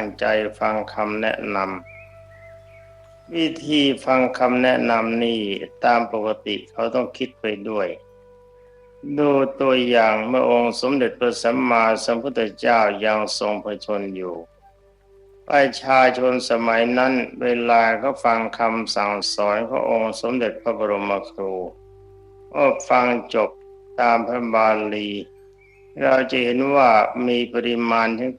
้งใจฟังคำแนะนำวิธีฟังคำแนะนำนี่ตามปกติเขาต้องคิดไปด้วย ดูตัวอย่างเมื่อองค์สมเด็จพระสัมมาสัมพุทธเจ้ายังทรงพระชนอยู่ประชาชนสมัยนั้นเวลาเขาฟังคำสั่งสอนขององค์สมเด็จพระบรมครูก็ฟังจบตามพระบาลี เราจะเห็นว่ามีปริมาณถึง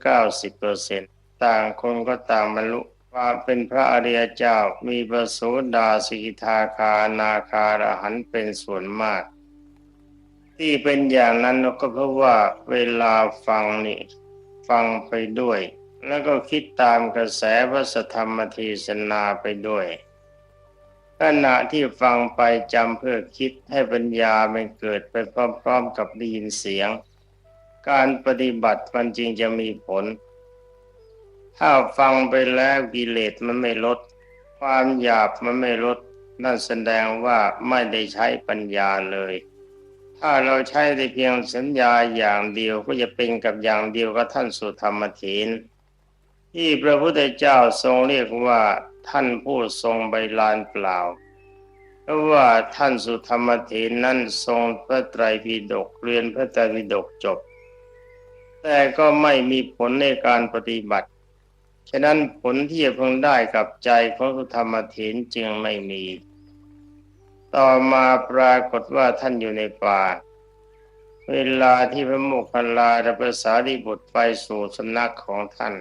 90% ต่างคนก็ต่างบรรลุว่าเป็นพระอริยเจ้ามีประโสดาสิกทาคานาคาอรหันเป็นส่วนมาก ที่เป็นอย่างนั้นก็เพราะว่าเวลาฟังนี่ฟังไปด้วย แล้วก็คิดตามกระแสพระสธรรมเทศนาไปด้วยขณะที่ฟังไปจำเพื่อคิดให้ปัญญามันเกิดไปพร้อมๆกับได้ยินเสียง การปฏิบัติมันจริงจะมีผล ถ้าฟังไปแล้วกิเลสมันไม่ลด ความหยาบมันไม่ลด นั่นแสดงว่าไม่ได้ใช้ปัญญาเลย ถ้าเราใช้ได้เพียงสัญญาอย่างเดียวก็จะเป็นกับอย่างเดียวกับท่านสุธรรมถีนที่พระพุทธเจ้าทรงเรียกว่าท่านผู้ทรงใบลานเปล่าเพราะว่าท่านสุธรรมถีนนั้นทรงพระไตรปิฎกเรียนพระไตรปิฎกจบ แต่ก็ไม่มีผลในการปฏิบัติ ฉะนั้นผลที่จะพึงได้กับใจของสุธรรมเถนจึงไม่มี ต่อมาปรากฏว่าท่านอยู่ในป่า เวลาที่พระโมคคัลลาและพระสารีบุตรไปสู่สำนักของท่าน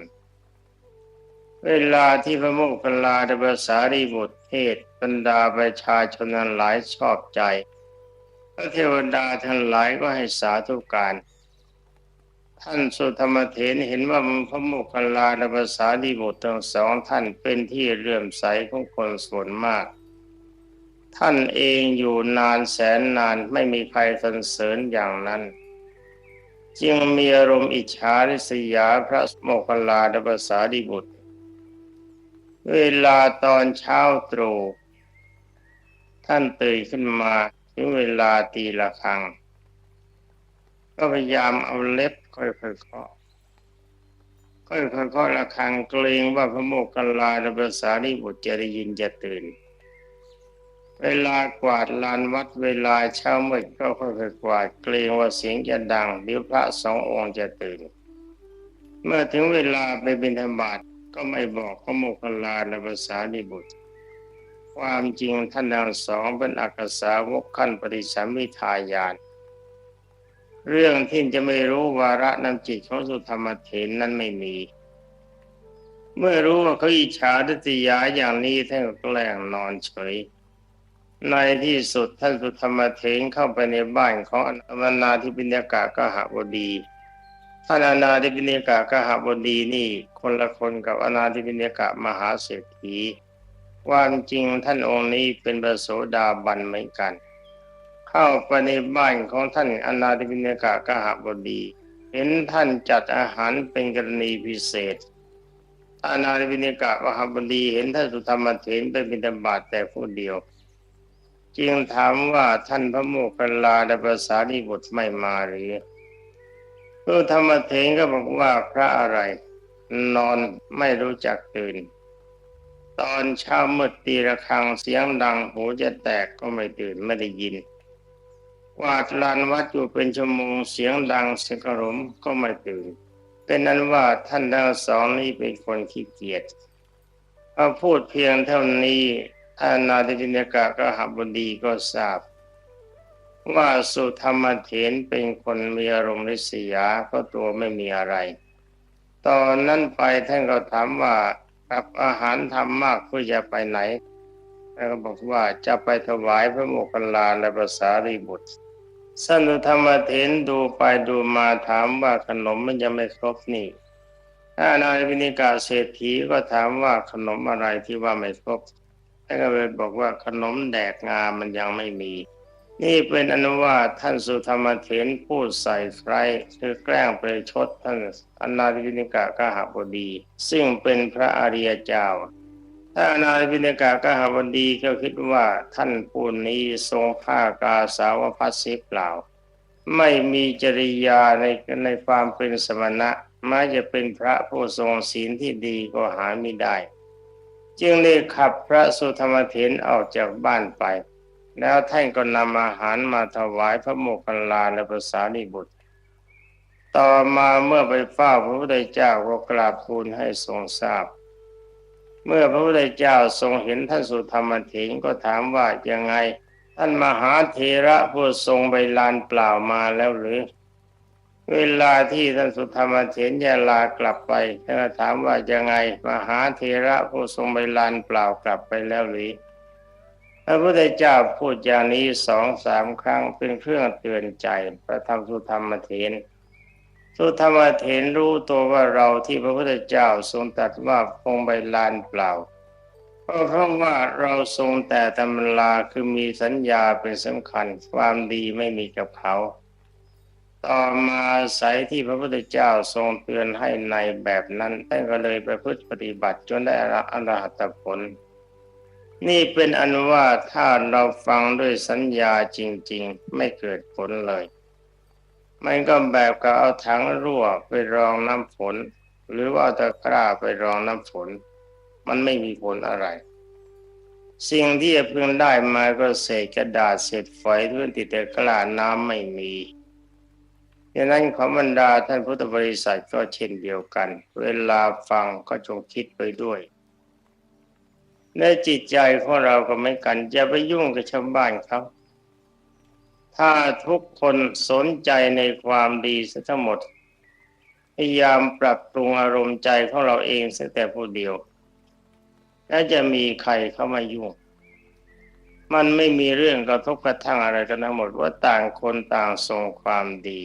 เวลาที่พระโมคคัลลาและพระสารีบุตรเทศบรรดาประชาชนนั้นหลายชอบใจพระเทวดาทั้งหลายก็ให้สาธุการ ท่านสุธรรมเถนเห็นว่าพระโมคคัลลาและพระสารีบุตรทั้งสองท่านเป็นที่เลื่อมใสของคนส่วนมาก ท่านเองอยู่นานแสนนานไม่มีใครสรรเสริญอย่างนั้น จึงมีอารมณ์อิจฉาริษยาพระโมคคัลลาและพระสารีบุตร เวลาตอนเช้าตรู่ท่านตื่นขึ้นมาถึงเวลาตีละครัง ก็พยายามเอาเล็บค่อยๆเคาะค่อยๆเคาะระฆังเกรงว่าพระโมคคัลลาและพระสารีบุตรจะได้ยินจะตื่น เวลากวาดลานวัดเวลาเช้ามืดก็ค่อยๆกวาดเกรงว่าเสียงจะดังเดี๋ยวพระสององค์จะตื่น เมื่อถึงเวลาไปบิณฑบาตก็ไม่บอกพระโมคคัลาและพระสารีบุตรความจริงท่านทั้งสองเป็นอักษาวกขั้นปฏิสัมมิทายาน เรื่องที่จะไม่รู้วาระนำจิตของสุธรรมเถนนั้นไม่มี เมื่อรู้ว่าเขาอิจฉาทิฏยาอย่างนี้ท่านก็แกล้งนอนเฉย ในที่สุดท่านสุธรรมเถนเข้าไปในบ้านของอนาธิปิณกากหบดีท่านอนาธิปิณกากหบดีนี่คนละคนกับอนาธิปิณกะมหาเศรษฐีความจริงท่านองค์นี้เป็นประโสดาบันเหมือนกัน เข้าไปในบ้านของท่านอนาธิปิณกะกหบดี เห็นท่านจัดอาหารเป็นกรณีพิเศษอนาธิปิณกะกหบดีเห็นท่านสุธรรมเถนไปบิณฑบาตแต่ผู้เดียว จึงถามว่าท่านพระโมคคัลลาและภาษารีบุตรไม่มาหรือพระธรรมเถนก็บอกว่าพระอะไร นอนไม่รู้จักตื่นตอนเช้ามืดตีระฆังเสียงดังหูจะแตกก็ไม่ตื่นไม่ได้ยิน วาดลานวัดอยู่เป็นชั่วโมงเสียงดังเสียงกระหมก็ไม่ตื่น เป็นนั้นว่าท่านทั้งสองนี้เป็นคนขี้เกียจพอพูดเพียงเท่านี้อานนาธิปิกะก็หับบดีก็ทราบ ว่าสุธรรมเถนเป็นคนมีอารมณ์ริษยาก็ตัวไม่มีอะไร ตอนนั้นไปท่านก็ถามว่ากับอาหารทำมากเพื่อจะไปไหน แล้วก็บอกว่าจะไปถวายพระโมคคัลลาและภาษารีบุตรสันตุธรรมเถนดูไปดูมาถามว่าขนมมันยังไม่ครบนี่ถ้านายวินิกาเศรษฐีก็ถามว่าขนมอะไรที่ว่าไม่ครบท่านก็เลยบอกว่าขนมแดกงามันยังไม่มี นี่เป็นอนุว่าท่านสุธรรมเถนพูดใส่ใครคือแกล้งไปชดท่านอนาธิวินิกากหบดี ซึ่งเป็นพระอริยเจ้า ถ้าอนาธิวินิกากหบดีก็คิดว่าท่านผู้นี้ทรงผ้ากาสาวพัสสิเปล่า ไม่มีจริยาในในความเป็นสมณะแม้จะเป็นพระผู้ทรงศีลที่ดีก็หาไม่ได้ จึงได้ขับพระสุธรรมเถรออกจากบ้านไป แล้วท่านก็นำอาหารมาถวายพระโมคคัลลาและพระสารีบุตร ต่อมาเมื่อไปเฝ้าพระพุทธเจ้าก็กราบทูลให้ทรงทราบ เมื่อพระพุทธเจ้าทรงเห็นท่านสุธรรมเถรก็ถามว่ายังไง ท่านมหาเถระผู้ทรงใบลานเปล่ามาแล้วหรือ เวลาที่ท่านสุธรรมเถรยาลากลับไปท่านก็ถามว่ายังไง มหาเถระผู้ทรงใบลานเปล่ากลับไปแล้วหรือพระพุทธเจ้าพูดอย่างนี้สองสามครั้งเป็นเครื่องเตือนใจพระธรรมสุธรรมเถร สุธรรมเถรรู้ตัวว่าเราที่พระพุทธเจ้าทรงตรัสว่าคงใบลานเปล่าก็เพราะว่าเราทรงแต่ตำราคือมีสัญญาเป็นสำคัญความดีไม่มีกับเขา ต่อมาอาศัยที่พระพุทธเจ้าทรงเตือนให้ในแบบนั้นท่านก็เลยไปพฤติปฏิบัติจนได้อรหัตผล นี่เป็นอนุว่าถ้าเราฟังด้วยสัญญาจริง ๆ ไม่เกิดผลเลย มันก็แบบกับเอาถังรั่วไปรองน้ำฝน หรือว่าตะกร้าไปรองน้ำฝน มันไม่มีผลอะไร สิ่งที่จะพึงได้มาก็เศษกระดาษเศษฝอยที่ติดตะกร้าน้ำไม่มีดังนั้นขอบรรดาท่านพุทธบริษัทก็เช่นเดียวกัน เวลาฟังก็จงคิดไปด้วยในจิตใจของเราก็ไม่กันอย่าไปยุ่งกับชาวบ้านเขา ถ้าทุกคนสนใจในความดีซะทั้งหมด พยายามปรับปรุงอารมณ์ใจของเราเองสักแต่ผู้เดียว แล้วจะมีใครเข้ามายุ่ง มันไม่มีเรื่องกระทบกระทั่งอะไรกันทั้งหมดว่าต่างคนต่างทรงความดี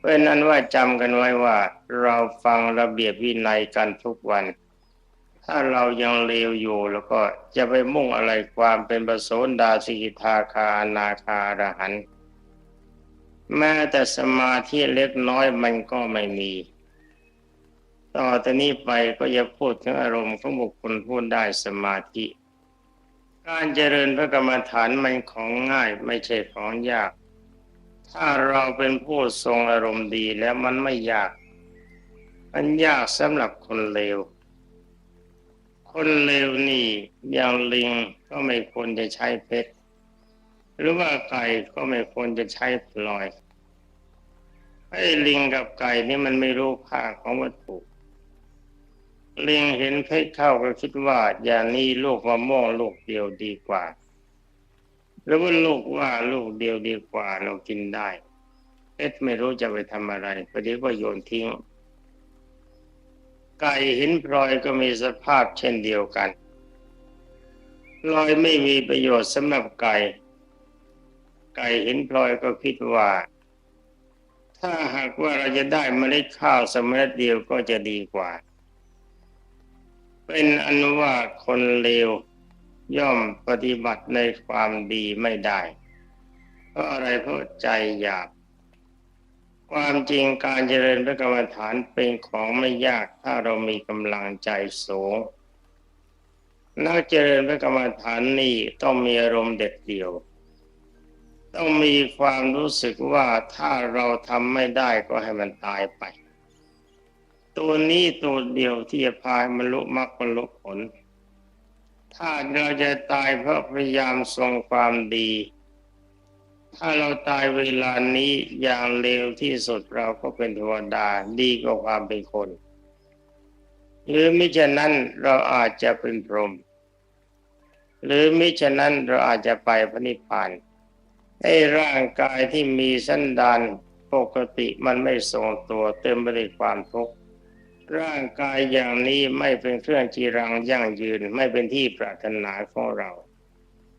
เป็นนั้นว่าจำกันไว้ว่า เราฟังระเบียบวินัยกันทุกวัน ถ้าเรายังเลวอยู่แล้วก็จะไปมุ่งอะไรความเป็นประโสดาสิกิทาคานาคารหัน แม้แต่สมาธิเล็กน้อยมันก็ไม่มี ต่อจากนี้ไปก็จะพูดถึงอารมณ์ของบุคคลพูดได้สมาธิ การเจริญพระกรรมฐานมันของง่ายไม่ใช่ของยาก ถ้าเราเป็นผู้ทรงอารมณ์ดีแล้วมันไม่ยาก มันยากสำหรับคนเลว คนเลวนี่อย่างลิงก็ไม่ควรจะใช้เพชร หรือว่าไก่ก็ไม่ควรจะใช้พลอยไอ้ลิงกับไก่นี่มันไม่รู้ค่าของวัตถุ ลิงเห็นเพชรเข้าก็คิดว่า อย่างนี้ลูกมะม่วงลูกเดียวดีกว่าหรือว่าลูกว่าลูกเดียวดีกว่าเรากินได้เพชรไม่รู้จะไปทำอะไรประเดี๋ยวก็โยนทิ้ง ไก่ห็นพลอยก็มีสภาพเช่นเดียวกันพลอยไม่มีประโยชน์สำหรับไก่ ไก่ห็นพลอยก็คิดว่า ถ้าหากว่าเราจะได้เมล็ดข้าวสกเมล็ดเดียวก็จะดีกว่า เป็นอนุว่าคนเลวย่อมปฏิบัติในความดีไม่ได้ เพราะอะไรเพราะใจหยาบ ความจริงการเจริญพระกรรมฐานเป็นของไม่ยากถ้าเรามีกำลังใจสูงนักเจริญพระกรรมฐานนี่ต้องมีอารมณ์เด็ดเดี่ยว ต้องมีความรู้สึกว่าถ้าเราทำไม่ได้ก็ให้มันตายไป ตัวนี้ตัวเดียวที่จะพายมันลุมรรคบรรลุผล ถ้าเราจะตายเพราะพยายามทรงความดี ถ้าเราตายเวลานี้อย่างเร็วที่สุดเราก็เป็นเทวดาดีกว่าความเป็นคน หรือมิฉะนั้นเราอาจจะเป็นพรหมหรือมิฉะนั้นเราอาจจะไปพระนิพพานไอ้ร่างกายที่มีสันดานปกติมันไม่ทรงตัวเต็มไปด้วยความทุกข์ร่างกายอย่างนี้ไม่เป็นเครื่องจีรังยั่งยืนไม่เป็นที่ปรารถนาของเรา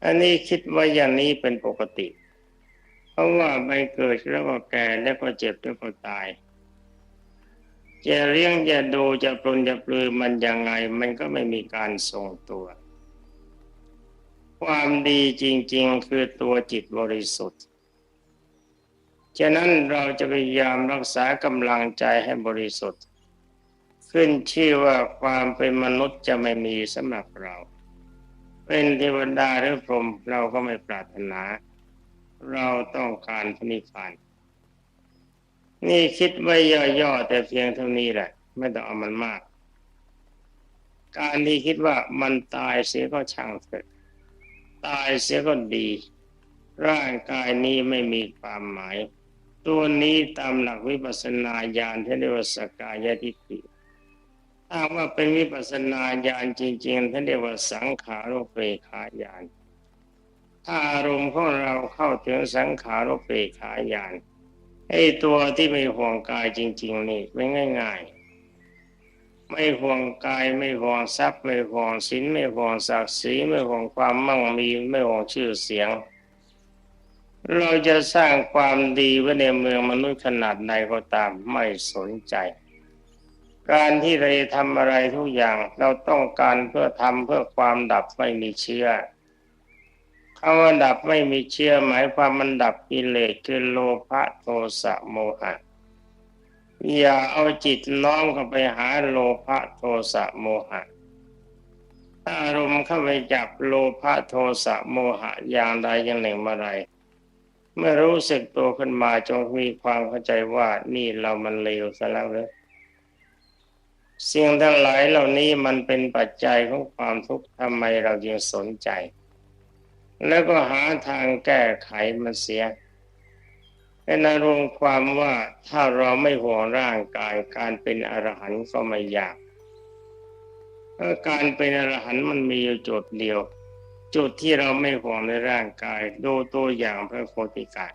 อันนี้คิดว่าอย่างนี้เป็นปกติ เพราะว่าไม่เกิดแล้วก็แก่แล้วก็เจ็บแล้วก็ตายจะเลี้ยงจะดูจะปลนจะปลือมันยังไง มันก็ไม่มีการทรงตัว ความดีจริง ๆ คือตัวจิตบริสุทธิ์ ฉะนั้นเราจะพยายามรักษากำลังใจให้บริสุทธิ์ ขึ้นชื่อว่าความเป็นมนุษย์จะไม่มีสำหรับเรา เป็นเทวดาหรือพรหมเราก็ไม่ปรารถนา เราต้องการพระนิพพาน นี่คิดไว้ย่อๆแต่เพียงเท่านี้แหละ ไม่ต้องเอามันมาก การที่คิดว่ามันตายเสียก็ช่างเถอะตายเสียก็ดี ร่างกายนี้ไม่มีความหมาย ตัวนี้ตามหลักวิปัสสนาญาณที่เรียกว่าสกายทิฏฐิถ้าว่าเป็นวิปัสสนาญาณจริง ๆท่านเรียกว่าสังขารโเปขาญาณ ถ้าอารมณ์ของเราเข้าถึงสังขารโเปขาญาณไอ้ตัวที่ไม่ห่วงกายจริง ๆ นี่ไม่ง่าย ๆ ไม่ห่วงกายไม่ห่วงทรัพย์ ไม่ห่วงศีลไม่ห่วงศักดิ์ศรีไม่ห่วงความมั่งมีไม่ห่วงชื่อเสียง เราจะสร้างความดีไว้ในเมืองมนุษย์ขนาดใดก็ตามไม่สนใจ การที่เราจะทำอะไรทุกอย่างเราต้องการเพื่อทำเพื่อความดับไม่มีเชื้อ คำว่าดับไม่มีเชื้อหมายความมันดับกิเลสคือโลภะโทสะโมหะ อย่าเอาจิตน้อมเข้าไปหาโลภะโทสะโมหะถ้าอารมณ์เข้าไปจับโลภะโทสะโมหะอย่างใดอย่างหนึ่งเมื่อไรเมื่อรู้สึกตัวขึ้นมาจงมีความเข้าใจว่านี่เรามันเลวซะแล้วเลยสิ่งทั้งหลายเหล่านี้มันเป็นปัจจัยของความทุกข์ทำไมเราจึงสนใจ แล้วก็หาทางแก้ไขมันเสียเป็นอารมณ์ความว่าถ้าเราไม่ห่วงร่างกายการเป็นอรหันต์ก็ไม่ยากการเป็นอรหันต์มันมีอยู่จุดเดียว จุดที่เราไม่ห่วงในร่างกาย ดูตัวอย่างพระโคติกา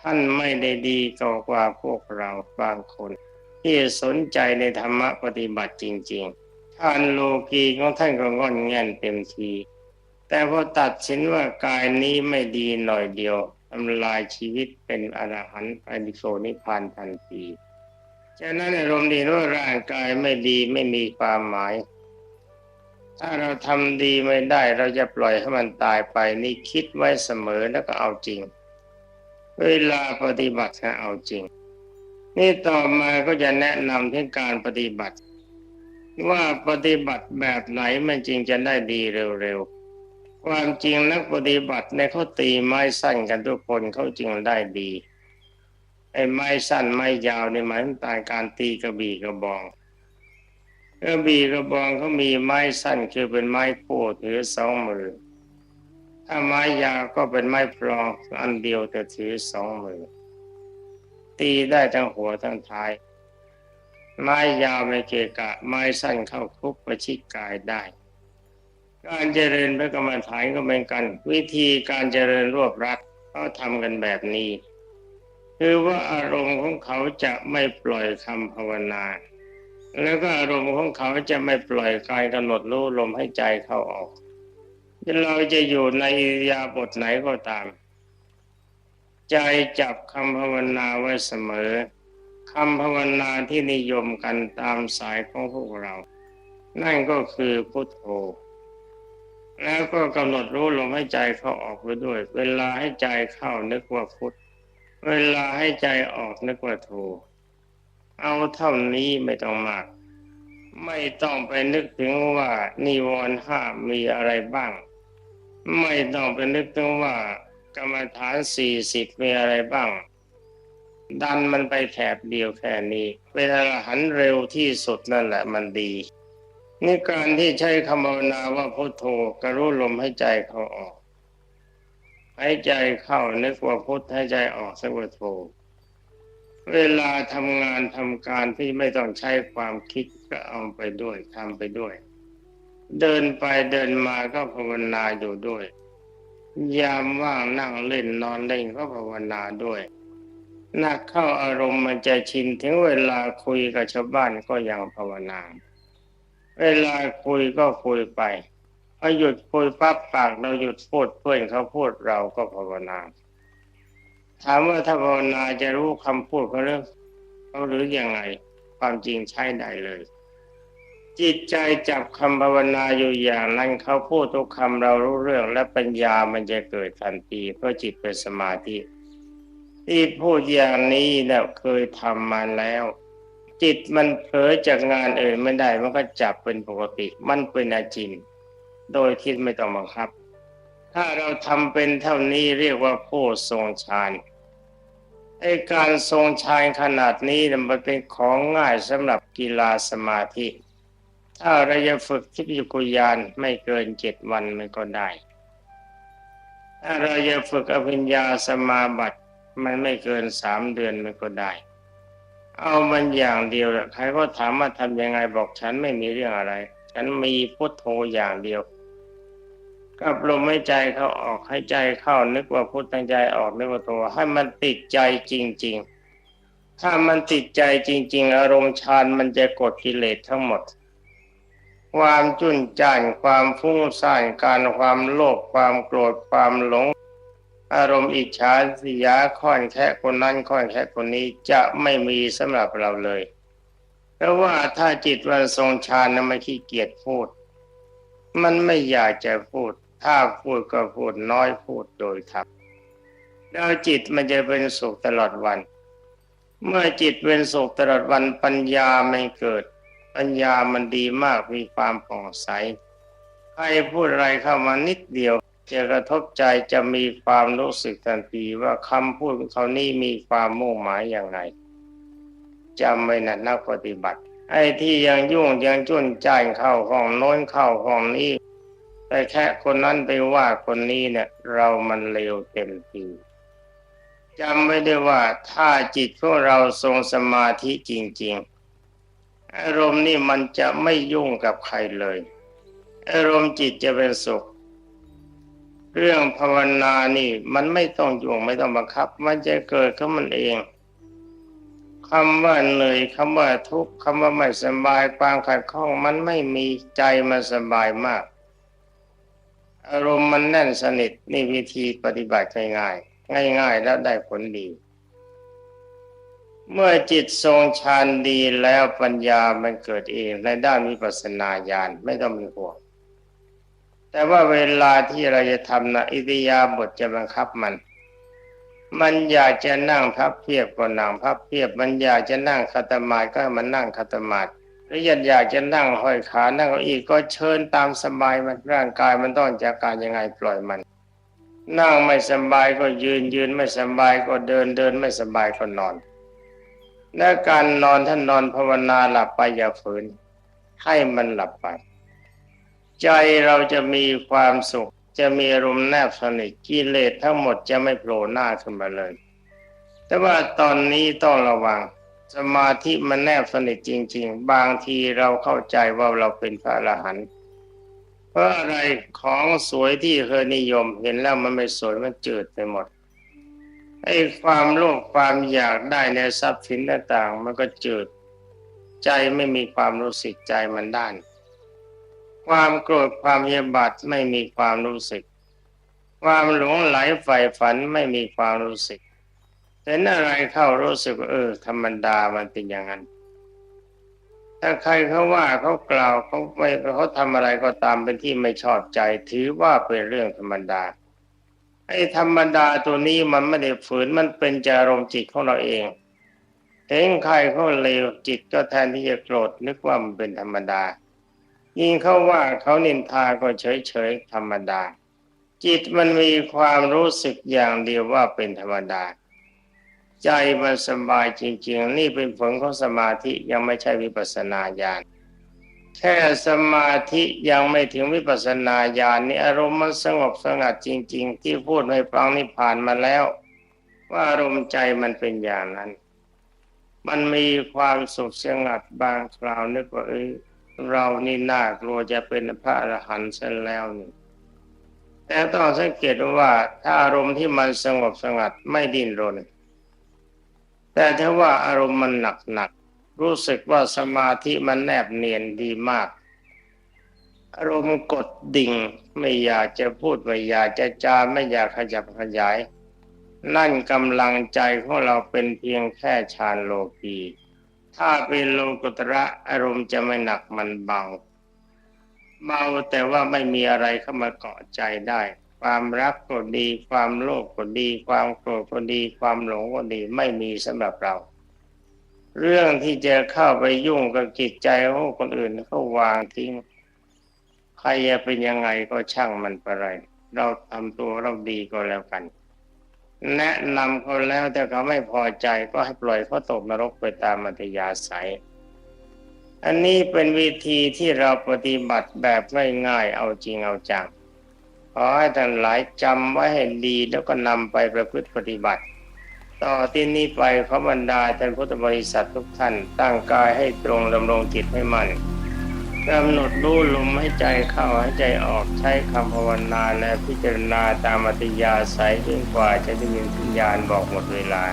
ท่านไม่ได้ดีกว่าพวกเราบางคน ที่สนใจในธรรมะปฏิบัติจริง ๆ ท่านโลกีของท่านก็งอนแง่นเต็มที แต่พอตัดสินว่ากายนี้ไม่ดีหน่อยเดียวทำลายชีวิตเป็นอรหันต์ไปนิโสนิพานทันทีฉะนั้นอารมณ์ดีว่าร่างกายไม่ดีไม่มีความหมาย ถ้าเราทำดีไม่ได้เราจะปล่อยให้มันตายไปนี่คิดไว้เสมอแล้วก็เอาจริง เวลาปฏิบัติให้เอาจริง นี่ต่อมาก็จะแนะนำถึงการปฏิบัติ ว่าปฏิบัติแบบไหนมันจริงจะได้ดีเร็วๆ ความจริงนักปฏิบัติในเขาตีไม้สั้นกันทุกคนเขาจริงได้ดีไอ้ไม้สั้นไม้ยาวในหมายถึงตายการตีกระบี่กระบองกระบี่กระบองเขามีไม้สั้นคือเป็นไม้โป้ถือสองมือ ถ้าไม้ยาวก็เป็นไม้พลองอันเดียวแต่ถือสองมือ ตีได้ทั้งหัวทั้งท้าย ไม้ยาวไม่เกะกะ ไม้สั้นเข้าคุกประชิดกายได้ การเจริญพระกรรมฐานก็เหมือนกัน วิธีการเจริญรวบรัดก็ทำกันแบบนี้ คือว่าอารมณ์ของเขาจะไม่ปล่อยคำภาวนา แล้วก็อารมณ์ของเขาจะไม่ปล่อยกายกำหนดรู้ลมให้ใจเข้าออกเราจะอยู่ในอิริยาบทไหนก็ตาม ใจจับคำภาวนาไว้เสมอคำภาวนาที่นิยมกันตามสายของพวกเรา นั่นก็คือพุทโธ แล้วก็กำหนดรู้ลมให้ใจเข้าออกไปด้วย เวลาให้ใจเข้านึกว่าพุทเวลาให้ใจออกนึกว่าโธเอาเท่านี้ไม่ต้องมาก ไม่ต้องไปนึกถึงว่านิวรณ์ห้ามีอะไรบ้าง ไม่ต้องไปนึกถึงว่ากรรมฐานสี่สิบมีอะไรบ้าง ดันมันไปแถบเดียวแค่นี้ เป็นอรหันเร็วที่สุดนั่นแหละมันดี นี่การที่ใช้คำภาวนาว่าพุทโธกระรู้ลมให้ใจเขาออกหายใจเข้านึกว่าพุทใหายใจออกสว่าโธเวลาทำงานทำการที่ไม่ต้องใช้ความคิดก็เอาไปด้วยทำไปด้วย เดินไปเดินมาก็ภาวนาอยู่ด้วย ยามว่างนั่งเล่นนอนเล่นก็ภาวนาด้วยนักเข้าอารมณ์มันจะชินถึงเวลาคุยกับชาวบ้านก็ยังภาวนา เวลาคุยก็คุยไปพอหยุดคุยปั๊บปากเราหยุดพูดเพื่อนเขาพูดเราก็ภาวนา ถามว่าถ้าภาวนาจะรู้คำพูดเขาเรื่องเขาหรือยังไงความจริงใช้ได้เลย จิตใจจับคำภาวนาอยู่อย่างนั้นเขาพูดทุกคำเรารู้เรื่องและปัญญามันจะเกิดทันทีเพราะจิตเป็นสมาธิที่พูดอย่างนี้เนี่ยเคยทำมาแล้ว จิตมันเผลอจากงานอื่นไม่ได้มันก็จับเป็นปกติ มันเป็นอาจิน โดยที่ไม่ต้องบังคับ ถ้าเราทำเป็นเท่านี้เรียกว่าผู้ทรงฌานไอการทรงฌานขนาดนี้มันเป็นของง่ายสำหรับกีฬาสมาธิ ถ้าเราจะฝึกทิพยกุยานไม่เกินเจ็ดวันมันก็ได้ ถ้าเราจะฝึกอภิญญาสมาบัติมันไม่เกินสามเดือนมันก็ได้ เอามันอย่างเดียวแหละใครก็ถามว่าทำยังไงบอกฉันไม่มีเรื่องอะไร ฉันมีพุทโธอย่างเดียวกับลมหายใจเข้าออกให้ใจเข้านึกว่าพุทตั้งใจออกนึกว่าโธให้มันติดใจจริง ๆ ถ้ามันติดใจจริง ๆ อารมณ์ฌานมันจะกดกิเลสทั้งหมด ความจุนจ้านความฟุ้งซ่านการความโลภความโกรธความหลง อารมณ์อิจฉาสียาค่อนแค่คนนั้นค่อนแค่คนนี้จะไม่มีสำหรับเราเลย เพราะว่าถ้าจิตมันทรงฌานนะมันขี้เกียจพูด มันไม่อยากจะพูด ถ้าพูดก็พูดน้อยพูดโดยทับแล้วจิตมันจะเป็นสุขตลอดวัน เมื่อจิตเป็นสุขตลอดวันปัญญาไม่เกิด ปัญญามันดีมากมีความผ่องใสใครพูดอะไรเข้ามานิดเดียว จะกระทบใจจะมีความรู้สึกทันทีว่าคำพูดของเขานี่มีความมุ่งหมายอย่างไรจำไว้นะนักปฏิบัติ ไอ้ที่ยังยุ่งยังจุนจ้านเข้าห้องโน้นเข้าห้องนี้แต่แค่คนนั้นไปว่าคนนี้เนี่ยเรามันเลวเต็มทีจำไว้ด้วยว่าถ้าจิตของเราทรงสมาธิจริง ๆ อารมณ์นี่มันจะไม่ยุ่งกับใครเลย อารมณ์จิตจะเป็นสุข เรื่องภาวนานี่มันไม่ต้องยุ่งไม่ต้องบังคับ มันจะเกิดขึ้นมันเองคำว่าเหนื่อยคำว่าทุกข์คำว่าไม่สบายความขัดข้องมันไม่มีใจมันสบายมาก อารมณ์มันแน่นสนิทนี่วิธีปฏิบัติง่ายๆง่าย ๆ แล้วได้ผลดี เมื่อจิตทรงฌานดีแล้วปัญญามันเกิดเองในด้านวิปัสสนาญาณไม่ต้องมีห่วง แต่ว่าเวลาที่เราจะทำนะอิริยาบถจะบังคับมัน มันอยากจะนั่งพับเพียบก็นั่งพับเพียบ มันอยากจะนั่งคัตมาดก็ให้มันนั่งคัตมาดหรืออยากอยากจะนั่งห้อยขานั่งเก้าอี้ก็เชิญตามสบายมันร่างกายมันต้องจากการยังไงปล่อยมัน นั่งไม่สบายก็ยืนยืนไม่สบายก็เดินเดินไม่สบายก็นอนและการนอนท่านนอนภาวนาหลับไปอย่าฝืน ให้มันหลับไป ใจเราจะมีความสุข จะมีอารมณ์แนบสนิทกิเลสทั้งหมดจะไม่โผล่หน้าขึ้นมาเลย แต่ว่าตอนนี้ต้องระวังสมาธิมันแนบสนิทจริง ๆ บางทีเราเข้าใจว่าเราเป็นพระอรหันต์เพราะอะไรของสวยที่เคยนิยมเห็นแล้วมันไม่สวยมันจืดไปหมดไอ้ความโลภความอยากได้ในทรัพย์สินต่างๆ มันก็จืด ใจไม่มีความรู้สึกใจมันด้าน ความโกรธความเยบาทไม่มีความรู้สึก ความหลงไหลใฝ่ฝันไม่มีความรู้สึกเห็นอะไรเข้ารู้สึกเออ ธรรมดามันเป็นอย่างนั้น ถ้าใครเขาว่าเขากล่าวเขาไม่เขาทำอะไรก็ตามเป็นที่ไม่ชอบใจ ถือว่าเป็นเรื่องธรรมดาไอ้ธรรมดาตัวนี้มันไม่ได้ฝืนมันเป็นจารมณ์จิตของเราเองเห็นใครเขาเลวจิตก็แทนที่จะโกรธนึกว่ามันเป็นธรรมดา ยิ่งเขาว่าเขานินทาก็เฉยเฉยๆธรรมดา จิตมันมีความรู้สึกอย่างเดียวว่าเป็นธรรมดา ใจมันสบายจริง ๆ นี่เป็นผลของสมาธิยังไม่ใช่วิปัสนาญาณแค่สมาธิยังไม่ถึงวิปัสสนาญาณนี่อารมณ์มันสงบสงัดจริง ๆ ที่พูดให้ฟังนี่ผ่านมาแล้ว ว่าอารมณ์ใจมันเป็นอย่างนั้น มันมีความสุขสงัดบางคราวนึกว่าเอ้ย เรานี่น่ากลัวจะเป็นพระอรหันต์ซะแล้วนี่แต่ต้องสังเกตว่าถ้าอารมณ์ที่มันสงบสงัดไม่ดิ้นรน แต่ถ้าว่าอารมณ์มันหนักหนักรู้สึกว่าสมาธิมันแนบเนียนดีมาก อารมณ์กดดิ่งไม่อยากจะพูดไม่อยากจะจาไม่อยากขยับขยาย นั่นกำลังใจของเราเป็นเพียงแค่ฌานโลกี ถ้าเป็นโลกุตระอารมณ์จะไม่หนักมันเบา เบาแต่ว่าไม่มีอะไรเข้ามาเกาะใจได้ ความรักก็ดี ความโลภก็ดี ความโกรธก็ดี ความหลงก็ดีไม่มีสำหรับเรา เรื่องที่จะเข้าไปยุ่งกับจิตใจของคนอื่นเขาวางทิ้งใครจะเป็นยังไงก็ช่างมันไปไรเราทำตัวเราดีก็แล้วกัน แนะนำเขาแล้วแต่เขาไม่พอใจก็ให้ปล่อยเขาตกนรกไปตามอัธยาศัย อันนี้เป็นวิธีที่เราปฏิบัติแบบง่ายๆเอาจริงเอาจังขอให้ท่านหลายจำไว้ให้ดีแล้วก็นำไปประพฤติปฏิบัติ ต่อที่นี้ไปขอบรรดาท่านพุทธบริษัททุกท่านตั้งกายให้ตรงดำรงจิตให้มั่น กำหนดรู้ลมให้ใจเข้าให้ใจออกใช้คำภาวนาและพิจารณาตามอัตยาสายจนกว่าจะได้ยินสัญญาณบอกหมดเวลา